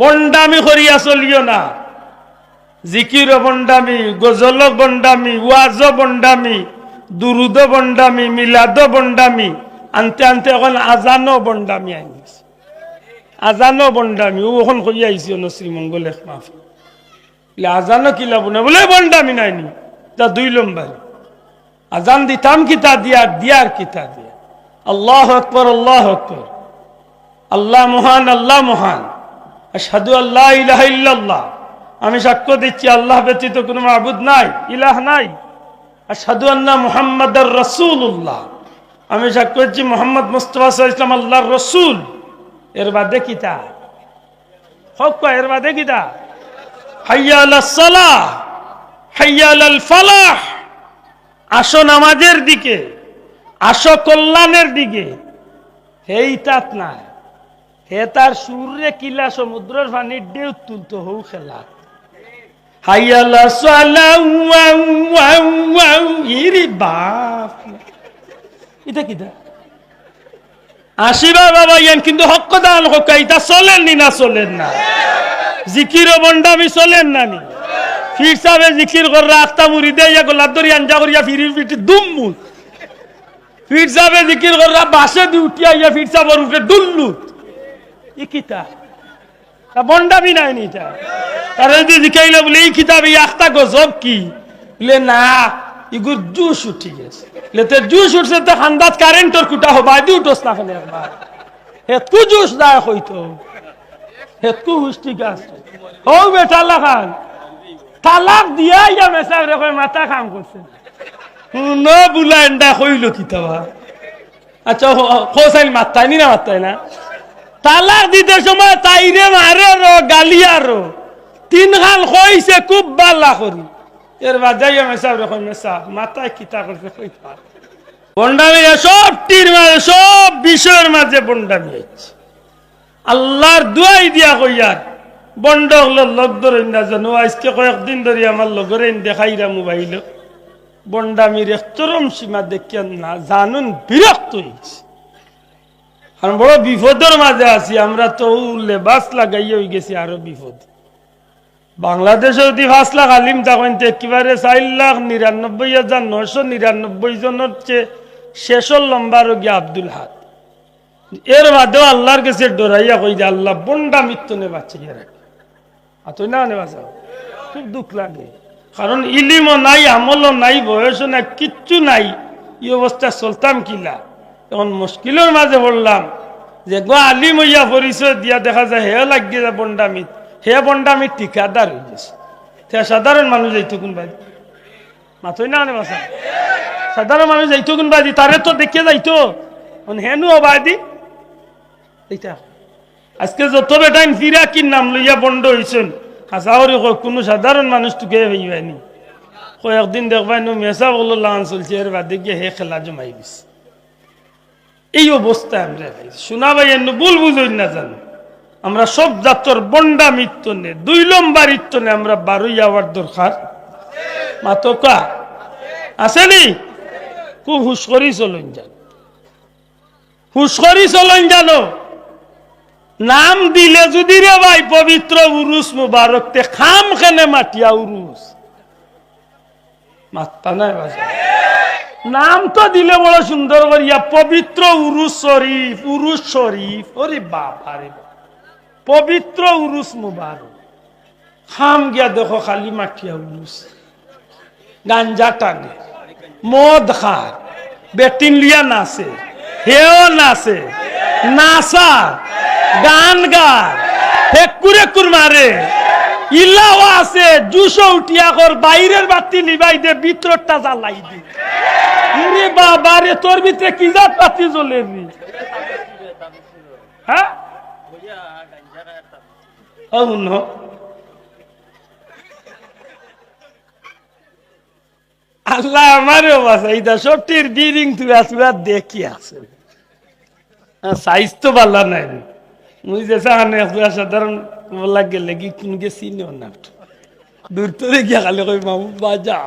বন্ডামি করিয়া চলিও না। জিকির বন্ডামি, গজল বন্ডামি, ওয়াজ বন্ডামি, দুরুদ বন্ডামি, মিলাদ বন্ডামি, আনতে আনতে এখন আজানো বন্ডামি আনিস আজানো বন্ডামি, ও এখন কই আইসি শ্রীমঙ্গল এক মাফি। বলে আজানো কি লাভ না বলে বন্ডামি নাইনি তা দুই লম্বারি আজান দিতাম কিতা দিয়া, দিয়ার কিতা দিয়া? আল্লাহ আকবর আল্লাহ আকবর। আল্লাহ মহান আল্লাহ মহান। আশহাদু আল্লাহ ইলাহা ইল্লাল্লাহ। আমি সাক্ষ্য দিচ্ছি, আল্লাহ ব্যতীত কোনো মাবুদ নাই, ইলাহ নাই। আশহাদু আন্না মুহাম্মাদার রাসূলুল্লাহ। আমি সাক্ষ্য দিচ্ছি, মোহাম্মদ মুস্তফা ওয়াসাল্লাম আল্লাহর রাসূল। এর বাদে কিতা হক এর বাদে কিতা ফালাহ। আসো নামাজের দিকে, আসো কল্যাণের দিকে। হেই তাত নাই। হে তার সুরে কিলা সমুদ্রের পানির ঢেউ তুলতো হৌ খেলা। হাইয়ালা সালা ওয়াও ওয়াও ওয়াও ইরি বাপ। এটা কিটা আসিবা বাবা, ইয়ান কিন্তু হক দান হক এটা চলেন নি না, চলেন না। জিকির বন্ডামি চলেন না নি। ফির সাবে জিকির কররা আখতা মুড়ি দেয়া গোলাপ দরি আঞ্জা করিয়া ফিরির পিঠে দুম্মুত ফির সাবে জিকির কররা বাসে দি উঠিয়া, ইয়া ফির সাবর উঠে ডুল্লুত ই কিতা তা বন্ডামি নাই নি এটা তারা যদি জিকাইলে বলে, এই কিতাব এই আখতা গজব কি? বলে, না, ইগুর জুস উঠি গেছে। বলে, তো জুস উঠছে তো খান্দাত কারেন্টর কুটা হবা দি উঠোস না খানে একবার। হেতকু জুস দায় হইতো। হেতকু হুস ঠিক আছে হৌ বেটা লাখান তালাক দিয়া ইয়া মেসাব রে কই মাথা কাম করছে ন। বুলা এন্ডা কইল কিতাবা। আচ্ছা খোসাইল মাত্তাই নি না মাত্তাই না? তালাক দিতে সময় তাইরে মারে রো গালি আরও তিন খান কইছে খুব বালা করি এর বাজাই মেসাব রে কই মেসা, মাথায় কিতা করছে কই পার বন্ডামি সব টির মাঝে, সব বিষয়ের মাঝে বন্ডামি হচ্ছে আল্লাহর দুয়াই দিয়া কইয়ার বন্ড হলো লগ ধরেন না জানো, আজকে কয়েকদিন ধরে আমার লগরে দেখাইরা মোবাইল। বন্ডামির চরম সীমা দেখিয়া না জানুন বিরক্ত হয়েছে আর বড় বিপদের মাঝে আছি, আমরা তো লেবাস লাগাইয়া হয়ে গেছি আরও বিপদ। বাংলাদেশে যদি পাঁচ লাখ আলিম তখন একেবারে চার লাখ নিরানব্বই হাজার নয়শো নিরানব্বই জনের চেয়ে শেষর লম্বা রোগী আব্দুল হাত। এর বাদেও আল্লাহর কাছে ডরাইয়া কই যে আল্লাহ বন্ডা মৃত্যু নে বাঁচিয়ে রাখে আতই না নে বাঁচাও খুব দুঃখ লাগে। কারণ ইলিমও নাই, আমলও নাই, বয়সও নাই, কিচ্ছু নাই। এই অবস্থা চলতাম কিলা এখন মুশকিলের মাঝে বললাম যে, গো আলিম হইয়া পরিচয় দিয়া দেখা যায় হে লাগিয়ে যায় বন্ডামিত। হে বন্ডামিত ঠিকাদার হয়ে গেছে তে সাধারণ মানুষ এইটু কোন বাদি। মাথই না নে বাসা সাধারণ মানুষ এইটু কোন বাদি, তারে তো দেখিয়ে যাইতো। হেনু বাদি এইটা। আজকে যত বেটাইন ফিরা কি নাম লইয়া বন্ধ হয়েছেন হাসাহরি কোনো সাধারণ মানুষ টুকে হইবানি। কয়েকদিন দেখবাই মেসা লান চলছে এর বাদে গিয়ে হে খেলা জমাই দিস এই অবস্থায় আমরা পাইছি। শোনা ভাই এন্ন ভুল বুঝই না জানো? আমরা সব জাতর বন্ডা মৃত্যু নে, দুই লম্বা মৃত্যু নে আমরা বারোই যাওয়ার দরকার। মাতকা আসেনি খুব হুশ করি চলুন যান হুশ করি চলুন জানো? নাম দিলে যদি রে ভাই পবিত্র উরুস মুবারক খাম খানে মাটিয়া উরুস। মাত্তা নাই বাজা নাম তো দিলে বড় সুন্দর করিয়া পবিত্র উরুস শরীফ উরুস শরীফ, ওরে বাবা রে। পবিত্র উরুস মুবারক। খাম গিয়া দেখো খালি মাটিয়া উরুস। গাঞ্জা টানে। মদ খায়। বেটিন লিয়া নাচে। হেও নাচে। নাচা। গান গায়। হেকুর হেকুর মারে। ইলাও আছে। জুসো উঠিয়া কর, বাইরের বাতি নিবাই দে, ভিতরটা জ্বালাই দে। ইরে বাবা রে, তোর ভিতরে কি জাত পাতি জ্বলে হ্যাঁ? আল্লাহ। আমারও বাসা এইটা সবটির ডিরিং তুই আসবে দেখি আছে। সাইজ তো ভালো নাই। মুই যে সাহানে সাধারণ বলা গেলে কি কোন গে চিনিও না। দূর তো দেখিয়া খালি কই, মামু, বাজা।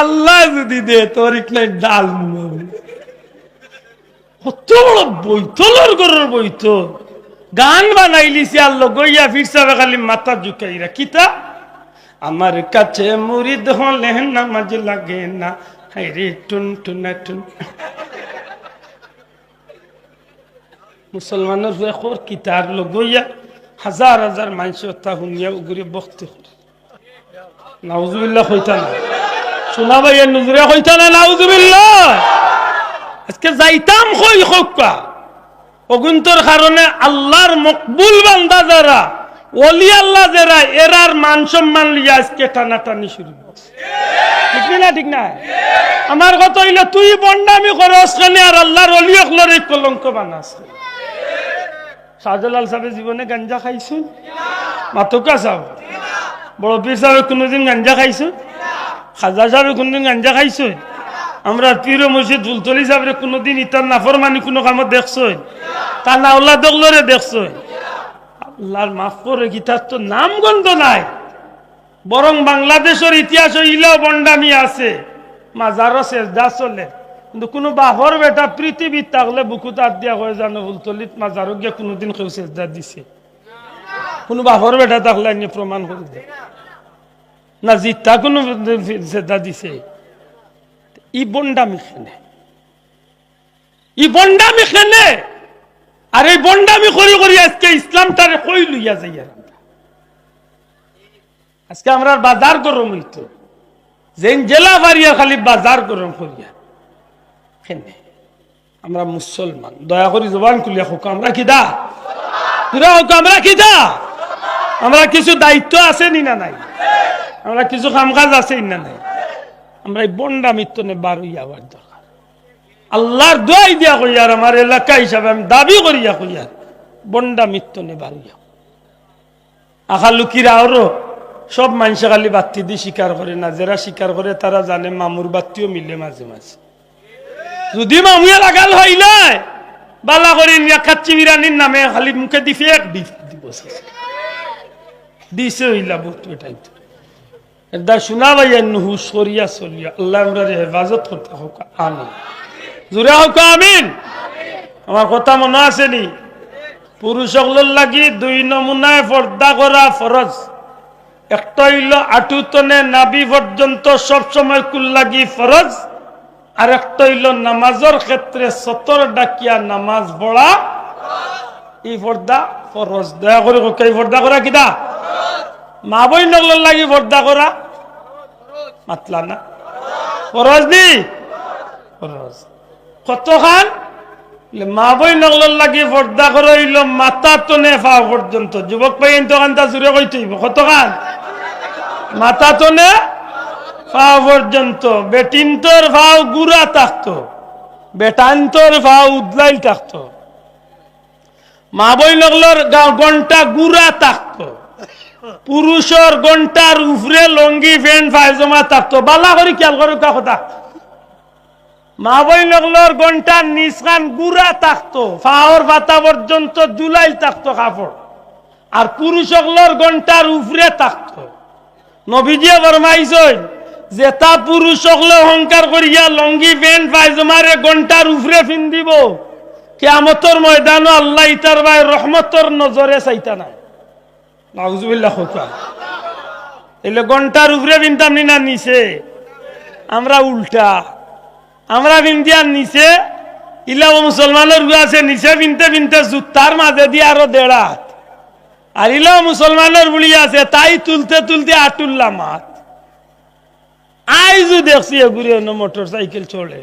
আল্লাহ যদি দে তোর নাই ডাল কত বড় বৈতলের ঘরের বৈতল। গান বানাইলিছি আর লগইয়া ফিরসাবে খালি মাথা ঝুঁকাইরা। কিতা আমার কাছে মুরিদ হলে নামাজ লাগে না। হাই রে, টুন, টুনা, টুন। মুসলমানের হয়ে খোর কিতার লগইয়া হাজার হাজার মানুষ তা শুনিয়া উগুরি বক্তি নাউজুবিল্লাহ হইতা না শোনা ভাইয়ের নজরে হইতা না, নাউজুবিল্লাহ। আজকে যাইতাম কই হক্কা অগুন্তর কারণে আল্লাহর মকবুল বান্দা যারা, ওলি আল্লাহ যারা, এরার মান সম্মান লিয়া আজকে টানাটানি শুরু ঠিক না ঠিক না? আমার কথা হইলে, তুই বন্ডামি করস কেন আর আল্লাহর অলি অকলর কলঙ্ক বানাস। শাহজালাল সাহেব জীবনে গাঞ্জা খাইছুন মাতকা সাহেব? বড় পীর সাহেব কোনোদিন গাঞ্জা খাইছুন খাজা সাহেব কোনোদিন গাঞ্জা খাইছুন আমরা পীর মসজিদ ফুলতলি সাহেব কোনোদিন ইতার নাফরমানি কোনো কামত দেখছই? তা না উল্লাহ দগলরে দেখছই? আল্লাহর মাফ করে গীতার তো নাম গন্ধ নাই। বরং বাংলাদেশের ইতিহাস ইলাও বন্ডামি আছে। মাজারও চেষ্টা চলে। কিন্তু কোনো বাহর বেটা পৃথিবীর থাকলে বুকু তার দিয়া হয়ে জানো ফুলতলিত মাজারও গিয়ে কোনোদিন কেউ চেষ্টা দিছে। কোনো বাহর বেটা থাকলে প্রমাণ করে দে না জিতা কোনো চেষ্টা দিছে। ই বন্ডামি খেনে। ই বন্ডামি খেনে। আর এই বন্ডামি করি করি আজকে ইসলামটারে কই লইয়া যাই। আজকে আমরা বাজার গরম হইতো। যেন জেলা বাড়িয়া খালি বাজার গরম করিয়া খেনে। আমরা মুসলমান। দয়া করি জবান খুলিয়া হোক, আমরা কিদা পুরা হোক, আমরা কিদা আমরা কিছু দায়িত্ব আছে নি না নাই? আমরা কিছু কাম কাজ আছে না নাই। আমরা এই বন্ডা মৃত্যুনে বার হইয়া দরকার। আল্লাহর দোয়াই দিয়া কইয়ার আমার এলাকা হিসাবে আমি দাবি করিয়া কইয়ার বন্ডা মৃত্যুনে বার হইয়া। আখা লুকিরা আরও সব মানুষে খালি বাত্তি দিয়ে স্বীকার করে না যারা স্বীকার করে, তারা জানে মামুর বাত্তিও মিলে মাঝে মাঝে। যদি মামুয়া লাগাল হয় নাই, বালা করে খাচ্ছি বিরানির নামে খালি মুখে দি ফেক দি দিব দিছে হইলা বহুত এটাই তো। এটা শোনা ভাইয়া হুশ করিয়া চলিয়া আল্লাহ আমরা হেফাজত করতে হোক আমিন জোরে হোক আমিন আমার কথা মনে লাগি দুই নমুনায় পর্দা করা ফরজ একটা হইল আটুতনে নাবি পর্যন্ত সবসময় কুল লাগি ফরজ আর একটা হইল নামাজের ক্ষেত্রে সতর ডাকিয়া নামাজ পড়া এই পর্দা ফরজ দয়া করে এই পর্দা করা কিনা মা বই নগলের লাগি পর্দা করা। মাতলা না। ফরজ নি? ফরজ। কত খান মা বই নগলের লাগি পর্দা করে হইল মাথা তনে ফা পর্যন্ত। যুবক পাই ইন্তকান্তা জুড়ে কইতেইব কত খান মাথা তনে ফা পর্যন্ত। বেটিন্তর ফাও গুড়া থাকতো। বেটান্তর ফাও উদলাইল থাকতো। মা বই লগলর ঘণ্টা গুড়া থাকতো। পুরুষর ঘণ্টার উপরে লঙ্গি ফ্যান পায়জমা থাকতো বালা করে খেয়াল করে কথা? মা বই লগলর ঘণ্টার নিচখান গুড়া থাকতো ফাওয়ার পাতা পর্যন্ত জুলাইল থাকতো কাপড় আর পুরুষগুলোর ঘণ্টার উপরে থাকতো নবীজিয়া ফরমাইছেন যে তা পুরুষ সকলে অহংকার করিয়া লঙ্গি প্যান্ট পায়জামারে ঘণ্টার উপরে ফিন দিব কেয়ামতর ময়দানও আল্লাহ ইতার ভাই রহমতর নজরে চাইতা নাই। নাউজুবিল্লাহ খোকা। এলে ঘণ্টার উপরে বিনতাম না নিচে আমরা উল্টা। আমরা বিন্দিয়ার নিচে ইলা মুসলমানের রুয়া আছে মাঝে দিয়ে আরও আর ইলা মুসলমানের বুড়ি আছে, তাই তুলতে তুলতে আটুল্লাম হাত আইজু দেখছি এগুলি মোটর সাইকেল চলে।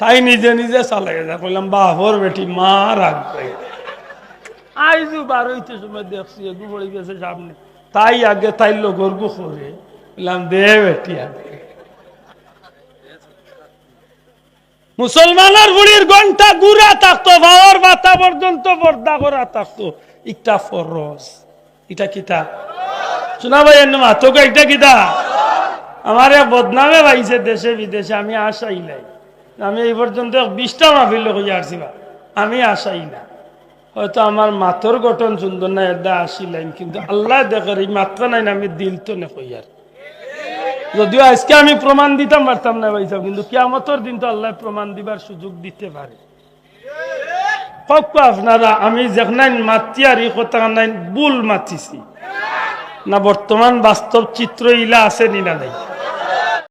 তাই নিজে নিজে চালাই যা কইলাম বাহর বেটি, মা রাখবে আইজু বার হইতে সময় দেখছি গেছে সামনে। তাই আগে তাই লোকর গু করে, বললাম, দে মুসলমানের বুড়ির ঘণ্টা গুড়া থাকতো ভাওয়ার মাথা পর্যন্ত পর্দা করা থাকতো। ইটা কিতা? শোনা ভাই এটা কিতা? আমার বদনামে পাইছে দেশে বিদেশে, আমি আশাই নাই। আমি এই পর্যন্ত বিশটা মাহফিল হয়ে আসছি। আমি আশাই না। হয়তো আমার মাথর গঠন সুন্দর না এদা আসিলাম কিন্তু আল্লাহ দেখে এই মাত্রা নাই না আমি দিল তো নে যদিও আজকে আমি প্রমাণ দিতাম পারতাম না ভাই সাহেব, কিন্তু কিয়ামতর দিন তো আল্লাহ প্রমাণ দিবার সুযোগ দিতে পারে। হক আপনারা আমি যেখানে মাতি আর এই নাই বুল মাতিছি। না বর্তমান বাস্তব চিত্র ইলা আছে নি না নাই?